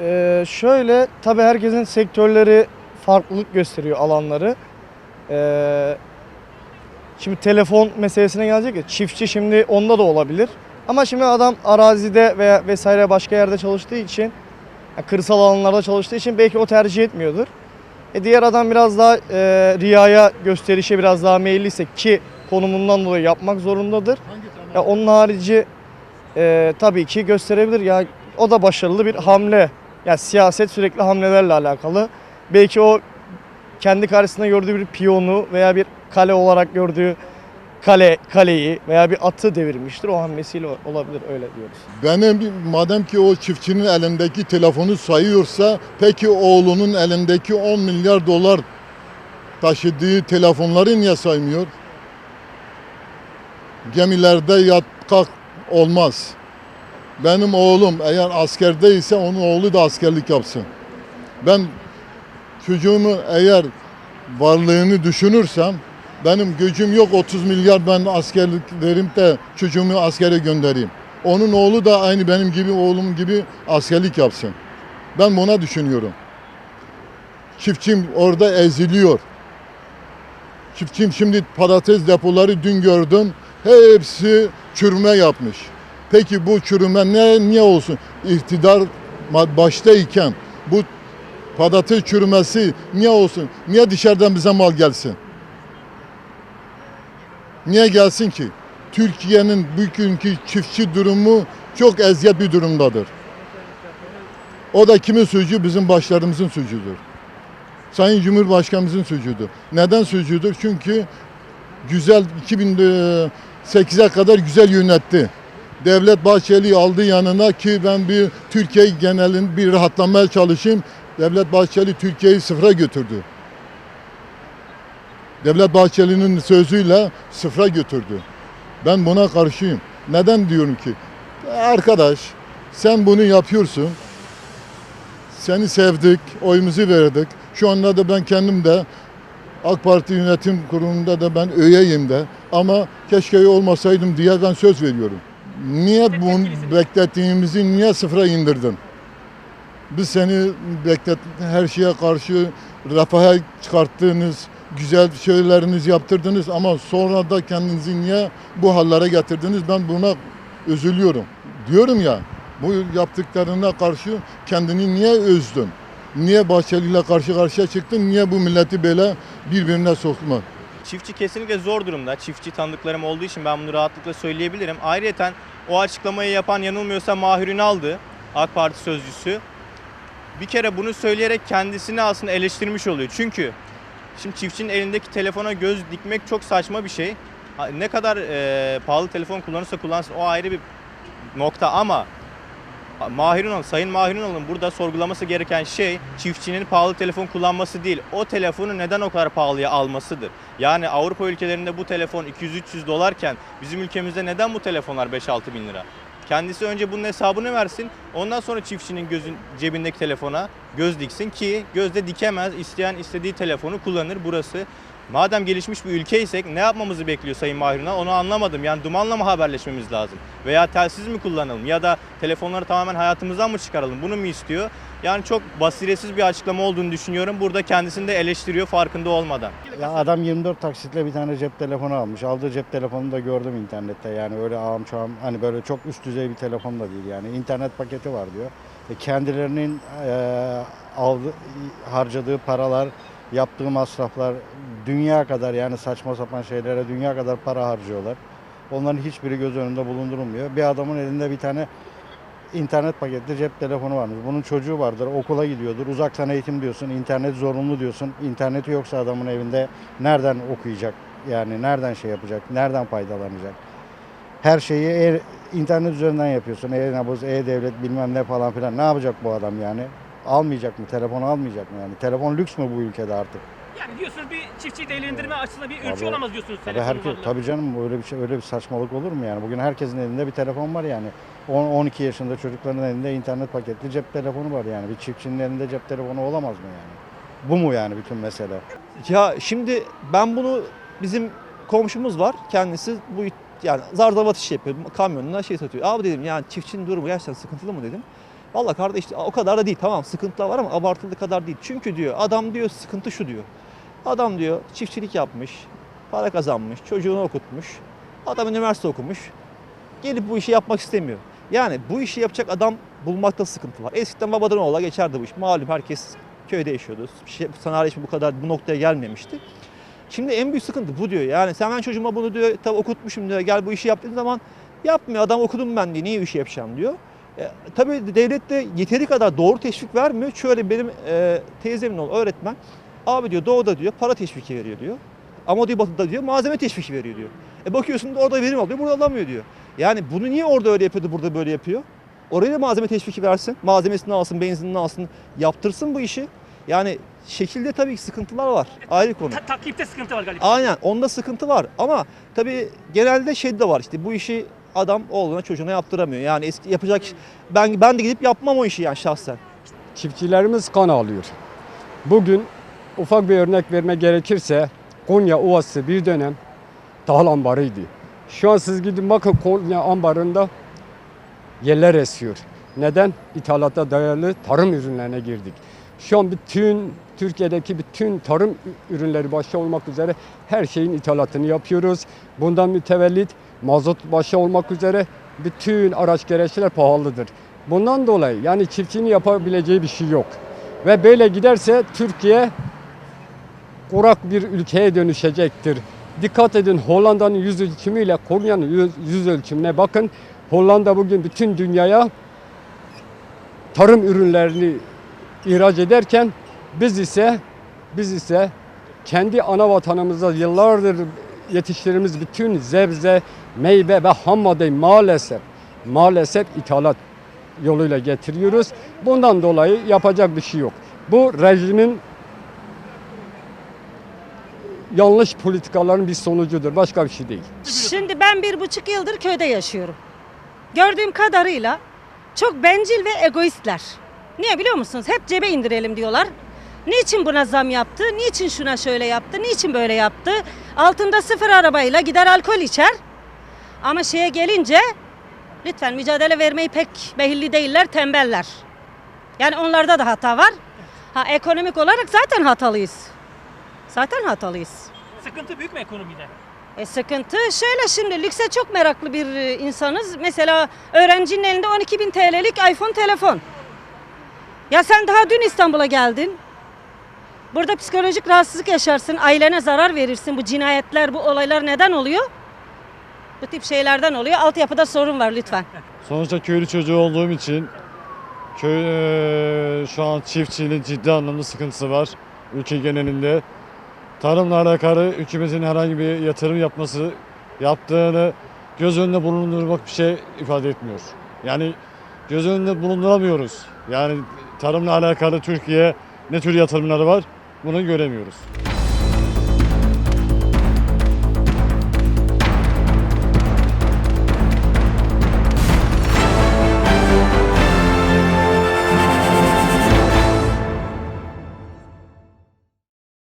Ee, şöyle tabii herkesin sektörleri farklılık gösteriyor alanları. Ee, şimdi telefon meselesine gelecek ya çiftçi şimdi onda da olabilir. Ama şimdi adam arazide veya vesaire başka yerde çalıştığı için yani kırsal alanlarda çalıştığı için belki o tercih etmiyordur. E diğer adam biraz daha e, riyaya gösterişe biraz daha meyilliyse ki konumundan dolayı yapmak zorundadır. Ya onun harici e, tabii ki gösterebilir. Ya o da başarılı bir hamle. Ya siyaset sürekli hamlelerle alakalı. Belki o kendi karşısında gördüğü bir piyonu veya bir kale olarak gördüğü kale kaleyi veya bir atı devirmiştir. O hamlesiyle olabilir öyle diyoruz. Benim madem ki o çiftçinin elindeki telefonu sayıyorsa peki oğlunun elindeki 10 milyar dolar taşıdığı telefonları niye saymıyor? Gemilerde yat kalk olmaz. Benim oğlum eğer askerde ise onun oğlu da askerlik yapsın. Ben çocuğumu eğer varlığını düşünürsem benim gücüm yok 30 milyar ben askerlik verip de çocuğumu askere göndereyim. Onun oğlu da aynı benim gibi oğlum gibi askerlik yapsın. Ben buna düşünüyorum. Çiftçim orada eziliyor. Çiftçim şimdi patates depoları dün gördüm. Hepsi çürüme yapmış. Peki bu çürüme ne niye olsun? İktidar baştayken bu patates çürümesi niye olsun? Niye dışarıdan bize mal gelsin? Niye gelsin ki? Türkiye'nin bugünkü çiftçi durumu çok eziyet bir durumdadır. O da kimin suçu? Bizim başlarımızın suçudur. Sayın Cumhurbaşkanımızın suçudur. Neden suçudur? Çünkü güzel 2008'e kadar güzel yönetti. Devlet Bahçeli aldı yanına ki ben bir Türkiye genelin bir rahatlamaya çalışayım. Devlet Bahçeli Türkiye'yi sıfıra götürdü. Devlet Bahçeli'nin sözüyle sıfıra götürdü. Ben buna karşıyım. Neden diyorum ki? Arkadaş sen bunu yapıyorsun. Seni sevdik, oyumuzu verdik. Şu anda da ben kendim de AK Parti yönetim kurulunda da ben üyeyim de. Ama keşke olmasaydım diye ben söz veriyorum. Niye bunu beklettiğimizi niye sıfıra indirdin? Biz seni beklet her şeye karşı refaha çıkarttığınız, güzel şeylerinizi yaptırdınız ama sonra da kendinizi niye bu hallere getirdiniz? Ben buna üzülüyorum. Diyorum ya bu yaptıklarına karşı kendini niye üzdün? Niye Bahçeli ile karşı karşıya çıktın? Niye bu milleti böyle birbirine sokma? Çiftçi kesinlikle zor durumda. Çiftçi tanıdıklarım olduğu için ben bunu rahatlıkla söyleyebilirim. Ayrıca o açıklamayı yapan yanılmıyorsa Mahir Ünal'dı. AK Parti sözcüsü. Bir kere bunu söyleyerek kendisini aslında eleştirmiş oluyor. Çünkü şimdi çiftçinin elindeki telefona göz dikmek çok saçma bir şey. Ne kadar e, pahalı telefon kullanırsa kullansın o ayrı bir nokta ama Mahir Ünal, Sayın Mahir Ünal'ın burada sorgulaması gereken şey çiftçinin pahalı telefon kullanması değil. O telefonu neden o kadar pahalıya almasıdır. Yani Avrupa ülkelerinde bu telefon 200-300 dolarken bizim ülkemizde neden bu telefonlar 5-6 bin lira? Kendisi önce bunun hesabını versin. Ondan sonra çiftçinin gözün cebindeki telefona göz diksin ki gözde dikemez. İsteyen istediği telefonu kullanır. Burası Madem gelişmiş bir ülkeysek ne yapmamızı bekliyor Sayın Mahir Ünal onu anlamadım. Yani dumanla mı haberleşmemiz lazım? Veya telsiz mi kullanalım? Ya da telefonları tamamen hayatımızdan mı çıkaralım? Bunu mu istiyor? Yani çok basiretsiz bir açıklama olduğunu düşünüyorum. Burada kendisini de eleştiriyor farkında olmadan. Ya adam 24 taksitle bir tane cep telefonu almış. Aldığı cep telefonunu da gördüm internette. Yani öyle ağam çağım hani böyle çok üst düzey bir telefon da değil yani. İnternet paketi var diyor. E kendilerinin e, aldı, harcadığı paralar, yaptığı masraflar dünya kadar yani saçma sapan şeylere dünya kadar para harcıyorlar. Onların hiçbiri göz önünde bulundurulmuyor. Bir adamın elinde bir tane internet paketli cep telefonu varmış. Bunun çocuğu vardır, okula gidiyordur. Uzaktan eğitim diyorsun, internet zorunlu diyorsun. İnterneti yoksa adamın evinde nereden okuyacak? Yani nereden şey yapacak? Nereden faydalanacak? Her şeyi e- internet üzerinden yapıyorsun. E-nabız, e-devlet bilmem ne falan filan. Ne yapacak bu adam yani? Almayacak mı? Telefonu almayacak mı yani? Telefon lüks mü bu ülkede artık? Yani diyorsunuz bir çiftçiyi değerlendirme açısından bir ölçü Tabii. olamaz diyorsunuz. Tabii telefonun herkes, varlığı. tabii canım öyle bir şey öyle bir saçmalık olur mu yani? Bugün herkesin elinde bir telefon var yani. 10 12 yaşında çocukların elinde internet paketli cep telefonu var yani. Bir çiftçinin elinde cep telefonu olamaz mı yani? Bu mu yani bütün mesele? Ya şimdi ben bunu bizim komşumuz var. Kendisi bu yani zardavat işi yapıyor. Kamyonuna şey satıyor. Abi dedim yani çiftçinin durumu gerçekten sıkıntılı mı dedim. Valla kardeş o kadar da değil tamam sıkıntılar var ama abartılı kadar değil. Çünkü diyor adam diyor sıkıntı şu diyor. Adam diyor çiftçilik yapmış, para kazanmış, çocuğunu okutmuş. Adam üniversite okumuş. Gelip bu işi yapmak istemiyor. Yani bu işi yapacak adam bulmakta sıkıntı var. Eskiden babadan oğula geçerdi bu iş. Malum herkes köyde yaşıyordu. Şey, sanayileşme bu kadar bu noktaya gelmemişti. Şimdi en büyük sıkıntı bu diyor. Yani sen ben çocuğuma bunu diyor tabii okutmuşum diyor. Gel bu işi yap dediğin zaman yapmıyor. Adam okudum ben diye niye işi yapacağım diyor. E, tabii devlet de yeteri kadar doğru teşvik vermiyor. Şöyle benim e, teyzemin oğlu öğretmen. Abi diyor doğuda diyor para teşviki veriyor diyor. Ama diyor batıda diyor malzeme teşviki veriyor diyor. E bakıyorsun da orada verim alıyor burada alamıyor diyor. Yani bunu niye orada öyle yapıyordu burada böyle yapıyor? Oraya da malzeme teşviki versin. Malzemesini alsın, benzinini alsın. Yaptırsın bu işi. Yani şekilde tabii ki sıkıntılar var. Ayrı konu. Ta- takipte sıkıntı var galiba. Aynen onda sıkıntı var ama tabii genelde şey de var işte bu işi adam oğluna çocuğuna yaptıramıyor. Yani eski yapacak ben ben de gidip yapmam o işi yani şahsen. çiftçilerimiz kan ağlıyor. Bugün ufak bir örnek verme gerekirse Konya Ovası bir dönem tahıl ambarıydı. Şu an siz gidin bakın Konya ambarında yerler esiyor. Neden? İthalata dayalı tarım ürünlerine girdik. Şu an bütün Türkiye'deki bütün tarım ürünleri başta olmak üzere her şeyin ithalatını yapıyoruz. Bundan mütevellit mazot başta olmak üzere bütün araç gereçler pahalıdır. Bundan dolayı yani çiftçinin yapabileceği bir şey yok. Ve böyle giderse Türkiye kurak bir ülkeye dönüşecektir. Dikkat edin Hollanda'nın yüz ölçümüyle Konya'nın yüz, yüz ölçümüne bakın. Hollanda bugün bütün dünyaya tarım ürünlerini ihraç ederken biz ise biz ise kendi ana vatanımızda yıllardır yetiştirdiğimiz bütün zebze, meyve ve ham maddeyi maalesef maalesef ithalat yoluyla getiriyoruz. Bundan dolayı yapacak bir şey yok. Bu rejimin yanlış politikaların bir sonucudur. Başka bir şey değil. Şimdi ben bir buçuk yıldır köyde yaşıyorum. Gördüğüm kadarıyla çok bencil ve egoistler. Niye biliyor musunuz? Hep cebe indirelim diyorlar. Niçin buna zam yaptı? Niçin şuna şöyle yaptı? Niçin böyle yaptı? Altında sıfır arabayla gider alkol içer. Ama şeye gelince lütfen mücadele vermeyi pek behilli değiller, tembeller. Yani onlarda da hata var. Ha ekonomik olarak zaten hatalıyız. Zaten hatalıyız. Sıkıntı büyük mü ekonomide? E sıkıntı şöyle şimdi lükse çok meraklı bir e, insanız. Mesela öğrencinin elinde 12 bin TL'lik iPhone telefon. Ya sen daha dün İstanbul'a geldin. Burada psikolojik rahatsızlık yaşarsın, ailene zarar verirsin. Bu cinayetler, bu olaylar neden oluyor? Bu tip şeylerden oluyor. Altyapıda sorun var lütfen. Sonuçta köylü çocuğu olduğum için köy eee, şu an çiftçiliğin ciddi anlamda sıkıntısı var ülke genelinde. Tarımla alakalı hükümetin herhangi bir yatırım yapması yaptığını göz önünde bulundurmak bir şey ifade etmiyor. Yani göz önünde bulunduramıyoruz. Yani tarımla alakalı Türkiye ne tür yatırımları var bunu göremiyoruz.